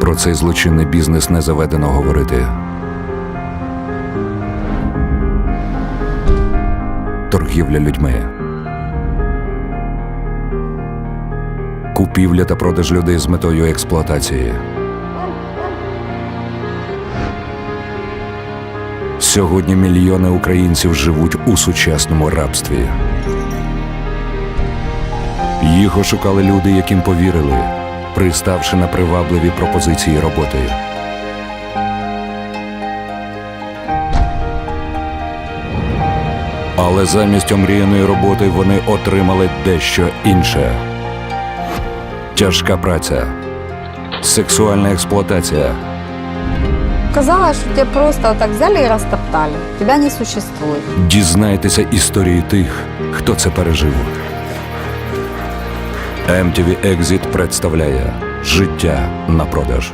Про цей злочинний бізнес не заведено говорити. Торгівля людьми. Купівля та продаж людей з метою експлуатації. Сьогодні мільйони українців живуть у сучасному рабстві. Їх ошукали люди, яким повірили, приставши на привабливі пропозиції роботи. Але замість омріяної роботи вони отримали дещо інше: тяжка праця, сексуальна експлуатація. Казалось, что тебя просто так взяли и растоптали. Тебя не существует. Дізнайтеся історії тих, хто це пережив. MTV Exit представляє життя на продаж.